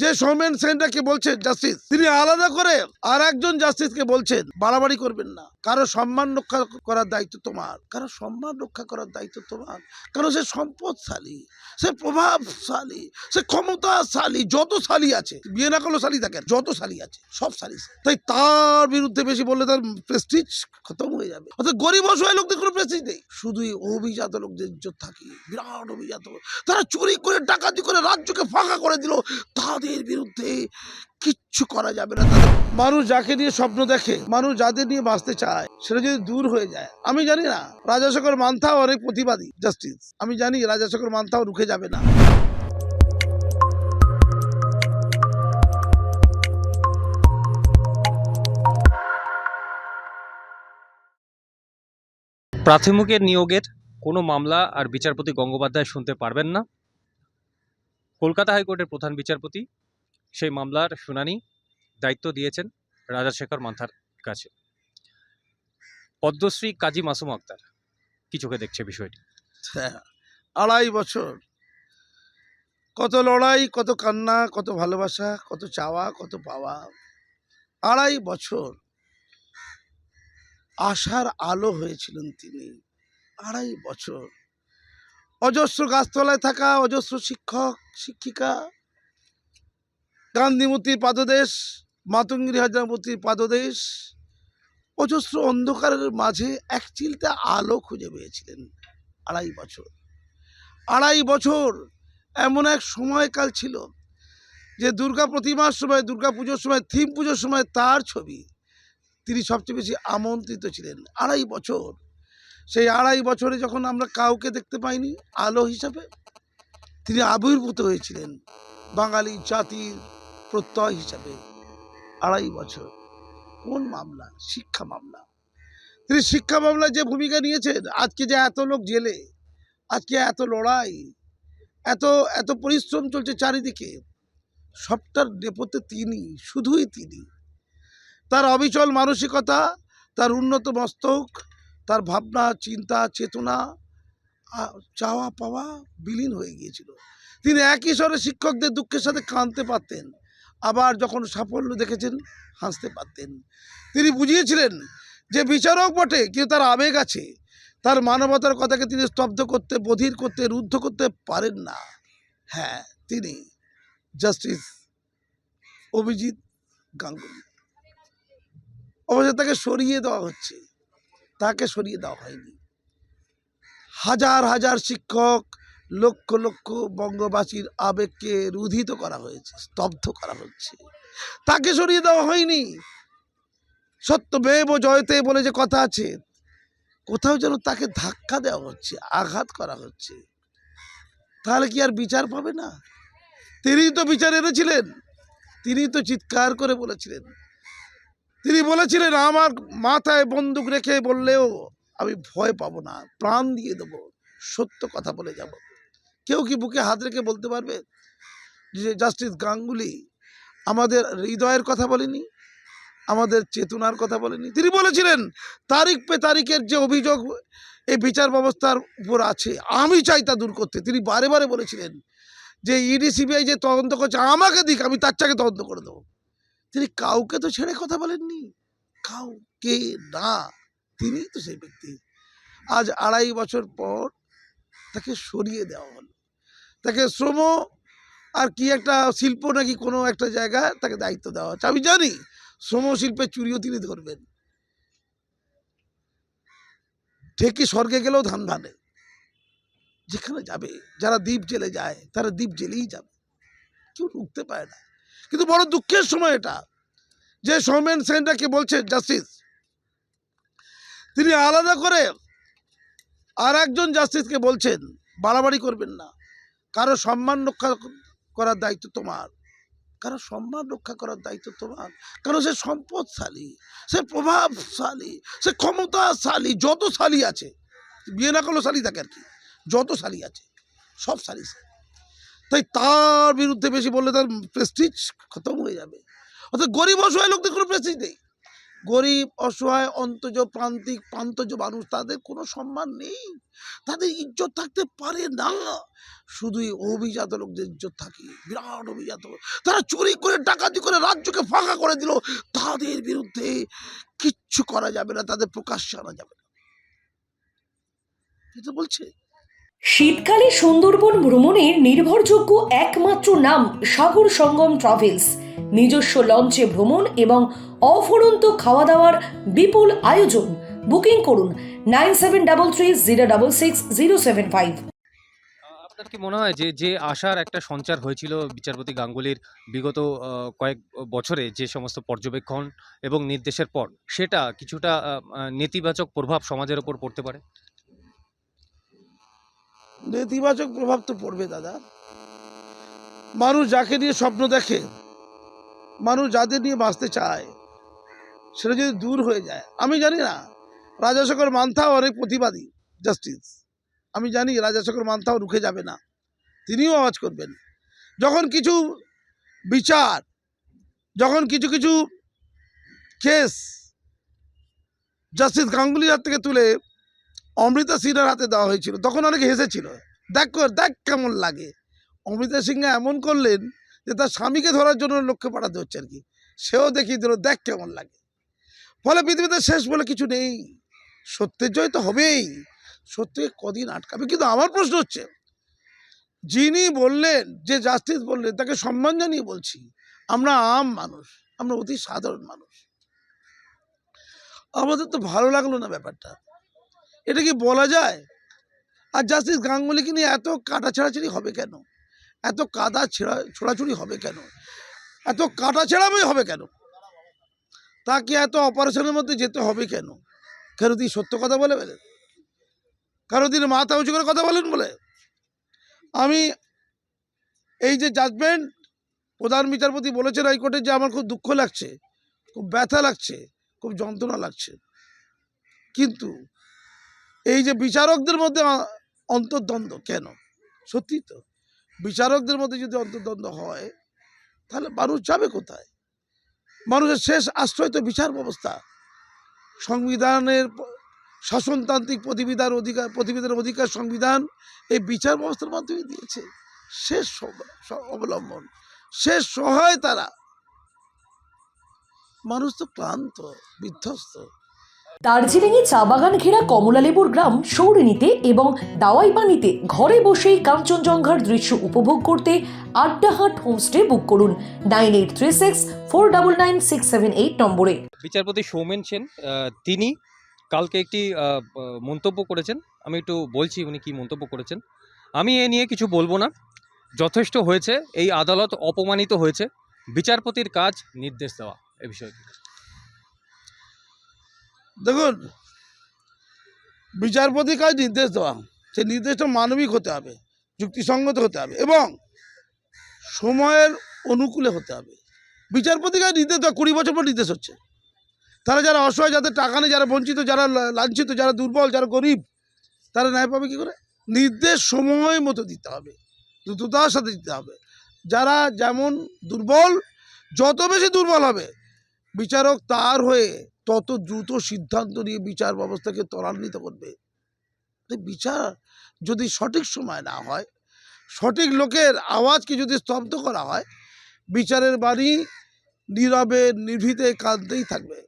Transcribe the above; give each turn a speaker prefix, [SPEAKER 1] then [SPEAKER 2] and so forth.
[SPEAKER 1] যে সৌমেন সেনটাকে বলছেন জাস্টিস, তিনি আলাদা করে আর একজন জাস্টিসকে বলছেন, বাড়াবাড়ি করবেন না। কারও সম্মান রক্ষা করার দায়িত্ব তোমার, কারও সম্মান রক্ষা করার দায়িত্ব তোমার। কারণ সে সম্পদশালী, সে প্রভাবশালী, সে ক্ষমতাশালী, যত শালী আছে, বিয়ে না করলেও শালী থাকেন যত শালী আছে, সব শালী তাই তার বিরুদ্ধে বেশি বললে তার প্রেস্টিজ খতম হয়ে যাবে। অর্থাৎ গরিব অসহায় লোকদের কোনো প্রেস্টিজ নেই। শুধুই অভিজাত লোকদের ইজ্জত থাকে, বিরাট অভিজাত তারা চুরি করে, ডাকাতি করে রাজ্যকে ফাঁকা করে দিল তাদের বিরুদ্ধে কিচ্ছু করা যাবে না। তাদের মানুষ যাকে নিয়ে স্বপ্ন দেখে, মানুষ যাদের নিয়ে বাঁচতে চায়, সেটা যদি দূর হয়ে যায়। আমি জানি না রাজাশেখর মান্থাও অনেক প্রতিবাদী জাস্টিস আমি জানি রাজাশেখর মান্থাও রুখে যাবে না।
[SPEAKER 2] প্রাথমিকের নিয়োগের কোনো মামলা আর বিচারপতি গঙ্গোপাধ্যায় শুনতে পারবেন না। কলকাতা হাইকোর্টের প্রধান বিচারপতি সেই মামলার শুনানি দায়িত্ব দিয়েছেন রাজাশেখর মান্থার কাছে। পদ্মশ্রী কাজী মাসুম আক্তার কি চোখে দেখছে বিষয়টি?
[SPEAKER 1] হ্যাঁ, আড়াই বছর। কত লড়াই কত কান্না কত ভালোবাসা কত চাওয়া কত পাওয়া। আড়াই বছর আশার আলো হয়েছিলেন তিনি। আড়াই বছর অজস্র গাছতলায় থাকা অজস্র শিক্ষক, শিক্ষিকা, গান্ধীমূর্তির পাদদেশ মাতঙ্গিরি হাজরামূর্তির পাদদেশ, অজস্র অন্ধকারের মাঝে এক চিলতে আলো খুঁজে পেয়েছিলেন আড়াই বছর। আড়াই বছর এমন এক সময়কাল ছিল যে দুর্গা প্রতিমার সময়, দুর্গা পুজোর সময়, থিম পুজোর সময় তার ছবি তিনি সবচেয়ে বেশি আমন্ত্রিত ছিলেন। আড়াই বছর সেই আড়াই বছরে যখন আমরা কাউকে দেখতে পাইনি, আলো হিসাবে, তিনি আবির্ভূত হয়েছিলেন বাঙালি জাতির প্রত্যয় হিসাবে। আড়াই বছর। কোন মামলা? শিক্ষা মামলা। তিনি শিক্ষা মামলায় যে ভূমিকা নিয়েছেন, আজকে যে এত লোক জেলে, আজকে এত লড়াই, এত এত পরিশ্রম চলছে চারিদিকে, সবটার নেপথ্যে তিনি, শুধুই তিনি। তার অবিচল মানসিকতা, তার উন্নত মস্তক তার ভাবনা, চিন্তা, চেতনা চাওয়া, পাওয়া বিলীন হয়ে গিয়েছিল। তিনি একই স্বরে শিক্ষকদের দুঃখের সাথে কাঁদতে পারতেন, আবার যখন সাফল্য দেখেছেন, হাসতে পারতেন। তিনি বুঝিয়েছিলেন যে বিচারক বটে, কিন্তু তার আবেগ আছে। তার মানবতার কথাকে তিনি স্তব্ধ করতে, বধির করতে, রুদ্ধ করতে পারেন না। হ্যাঁ তিনি জাস্টিস অভিজিৎ গাঙ্গুলি। অবশ্য তাকে সরিয়ে দেওয়া হচ্ছে। তাকে সরিয়ে দেওয়া হয়নি। হাজার হাজার শিক্ষক, লক্ষ লক্ষ বঙ্গবাসীর আবেগকে রুধিত করা হয়েছে, স্তব্ধ করা হচ্ছে। তাকে সরিয়ে দেওয়া হয়নি। সত্য সত্যমেব জয়তে বলে যে কথা আছে, কোথাও যেন তাকে ধাক্কা দেওয়া হচ্ছে, আঘাত করা হচ্ছে। তাহলে কি আর বিচার পাবে না? তিনি তো বিচার এনেছিলেন, তিনি তো চিৎকার করে বলেছিলেন। তিনি বলেছিলেন, আমার মাথায় বন্দুক রেখে বললেও আমি ভয় পাবো না, প্রাণ দিয়ে দেবো, সত্য কথা বলে যাব। কেউ কি বুকে হাত রেখে বলতে পারবে যে, জাস্টিস গাঙ্গুলি আমাদের হৃদয়ের কথা বলেনি, আমাদের চেতনার কথা বলেনি? তিনি বলেছিলেন, তারিখ পে তারিখের যে অভিযোগ, এই বিচার ব্যবস্থার উপর আছে, আমি চাই তা দূর করতে। তিনি বারে বারে বলেছিলেন যে, ইডি, সিবিআই যে তদন্ত করছে, আমাকে দিক, আমি তার চাকে তদন্ত করে দেবো। তিনি কাউকে তো ছেড়ে কথা বলেননি। কাউকে না, তিনিই তো সেই ব্যক্তি। আজ আড়াই বছর পর তাকে সরিয়ে দেওয়া হলো। তাকে শ্রম আর কি একটা শিল্প নাকি কোনো একটা জায়গায় তাকে দায়িত্ব দেওয়া হচ্ছে। আমি জানি শ্রম শিল্পের চুরিও তিনি ধরবেন। ঠিকই স্বর্গে গেলেও ধান ভানে যেখানে যাবে, যারা দ্বীপ জেলে যায়, তারা দ্বীপ জেলেই যাবে। কেউ রুখতে পারে না। কিন্তু বড় দুঃখের সময় এটা। যে সৌমেন সেনটাকে বলছে জাস্টিস তিনি আলাদা করে আর একজন জাস্টিসকে বলছেন, বাড়াবাড়ি করবেন না। কারও সম্মান রক্ষা করার দায়িত্ব তোমার। কারও সম্মান রক্ষা করার দায়িত্ব তোমার। কারণ সে সম্পদশালী, সে প্রভাবশালী, সে ক্ষমতাশালী, যত শালী আছে, বিয়ে না করলেও শালী থাকে আর কি। যত শালী আছে, সব শালী সে। তাই তার বিরুদ্ধে বেশি বললে তার প্রেস্টিজ খতম হয়ে যাবে। অর্থাৎ গরিব অসহায় লোকদের কোনো প্রেস্টিজ নেই। গরিব, অসহায় অন্তজ প্রান্তিক, প্রান্তজ মানুষ, তাদের কোনো সম্মান নেই। তাদের ইজ্জত থাকতে পারে না। শুধুই অভিজাত লোকদের ইজ্জত থাকে, বিরাট অভিজাত তারা চুরি করে, ডাকাতি করে, রাজ্যকে ফাঁকা করে দিল, তাদের বিরুদ্ধে কিচ্ছু করা যাবে না, তাদের প্রকাশ্যে আনা যাবে না। এটা বলছে?
[SPEAKER 3] শীতকালে সুন্দরবন ভ্রমণের নির্ভরযোগ্য একমাত্র নাম সাগর সঙ্গম ট্রাভেলস। নিজস্ব লঞ্চে ভ্রমণ এবং অফুরন্ত খাওয়া দাওয়ার বিপুল আয়োজন। বুকিং করুন nine seven double three zero double six zero seven five.
[SPEAKER 2] আপনার কি মনে হয় যে যে আশার একটা সঞ্চার হয়েছিল বিচারপতি গাঙ্গুলির বিগত কয়েক বছরে যে সমস্ত পর্যবেক্ষণ এবং নির্দেশের পর, সেটা কিছুটা নেতিবাচক প্রভাব সমাজের ওপর পড়তে পারে?
[SPEAKER 1] নেতিবাচক প্রভাব তো পড়বে, দাদা। মানুষ যাকে নিয়ে স্বপ্ন দেখে, মানুষ যাদের নিয়ে বাঁচতে চায়, সেটা যদি দূর হয়ে যায়। আমি জানি না রাজাশেখর মান্থাও অনেক প্রতিবাদী জাস্টিস আমি জানি রাজাশেখর মান্থাও রুখে যাবে না। তিনিও আওয়াজ করবেন। যখন কিছু বিচার, যখন কিছু কিছু কেস জাস্টিস গাঙ্গুলির হাত থেকে তুলে অমৃতা সিনহার হাতে দেওয়া হয়েছিল। তখন অনেকে হেসেছিল, দেখ দেখ কেমন লাগে। অমৃতা সিংহা এমন করলেন যে তার স্বামীকে ধরার জন্য লক্ষ্যে পাঠাতে হচ্ছে আর কি। সেও দেখিয়ে দিল, দেখ কেমন লাগে। ফলে পৃথিবীতে শেষ বলে কিছু নেই। সত্যের জয় তো হবেই। সত্যকে কদিন আটকাবে? কিন্তু আমার প্রশ্ন হচ্ছে, যিনি বললেন, যে জাস্টিস বললেন, তাকে সম্মান জানিয়ে বলছি, আমরা আম মানুষ, আমরা অতি সাধারণ মানুষ। আমাদের তো ভালো লাগল না ব্যাপারটা। এটা কি বলা যায়? আর জাস্টিস গাঙ্গুলিকে নিয়ে এত কাটা ছেঁড়াছেড়ি হবে কেন? এত কাদা ছেঁড়া, ছোড়াছুড়ি হবে কেন? এত কাটা ছেঁড়ামই হবে কেন? তাকে এত অপারেশনের মধ্যে যেতে হবে কেন? কেন তিনি সত্য কথা বলে বলেন কারও তিনি মাথা উঁচু করে কথা বলেন বলে? আমি এই যে জাজমেন্ট প্রধান বিচারপতি বলেছেন হাইকোর্টে যে আমার খুব দুঃখ লাগছে, খুব ব্যথা লাগছে, খুব যন্ত্রণা লাগছে। কিন্তু এই যে বিচারকদের মধ্যে অন্তর্দ্বন্দ্ব কেন? সত্যি তো। বিচারকদের মধ্যে যদি অন্তর্দ্বন্দ্ব হয়, তাহলে মানুষ যাবে কোথায়? মানুষের শেষ আশ্রয় তো বিচার ব্যবস্থা। সংবিধানের শাসনতান্ত্রিক প্রতিবিধার অধিকার প্রতিবিধানের অধিকার সংবিধান এই বিচার ব্যবস্থার মাধ্যমে দিয়েছে। শেষ অবলম্বন, শেষ সহায় তারা। মানুষ তো ক্লান্ত, বিধ্বস্ত।
[SPEAKER 3] দার্জিলিংয়ে চা বাগান ঘেরা কমলালেবুর গ্রাম সৌরিনীতে এবং দাওয়াইপানিতে ঘরে বসেই কাঞ্চনজঙ্ঘার দৃশ্য উপভোগ করতে আড্ডাহাট হোমস্টে বুক করুন nine eight three six four double nine six seven eight নম্বরে।
[SPEAKER 2] বিচারপতি সৌমেন সেন তিনি কালকে একটি মন্তব্য করেছেন। আমি একটু বলছি উনি কি মন্তব্য করেছেন। আমি এ নিয়ে কিছু বলব না। যথেষ্ট হয়েছে, এই আদালত অপমানিত হয়েছে। বিচারপতির কাজ নির্দেশ দেওয়া এ বিষয়ে।
[SPEAKER 1] দেখুন, বিচারপতি কাজ নির্দেশ দেওয়া। সেই নির্দেশটা মানবিক হতে হবে, যুক্তিসঙ্গত হতে হবে এবং সময়ের অনুকূলে হতে হবে। বিচারপতি কাজ নির্দেশ দেওয়া কুড়ি বছর পর নির্দেশ হচ্ছে। তারা যারা অসহায়, যাদের টাকা নেই, যারা বঞ্চিত, যারা লাঞ্ছিত, যারা দুর্বল, যারা গরিব, তারা ন্যায় পাবে কী করে? নির্দেশ সময় মতো দিতে হবে, দ্রুততার সাথে দিতে হবে। যারা যেমন দুর্বল, যত বেশি দুর্বল হবে, বিচারক তার হয়ে তত দ্রুত সিদ্ধান্ত নিয়ে বিচার ব্যবস্থাকে ত্বরান্বিত করবে। বিচার যদি সঠিক সময় না হয়, সঠিক লোকের আওয়াজকে যদি স্তব্ধ করা হয়, বিচারের বাড়ি নীরবে, নির্ভীতে কাঁদতেই থাকবে।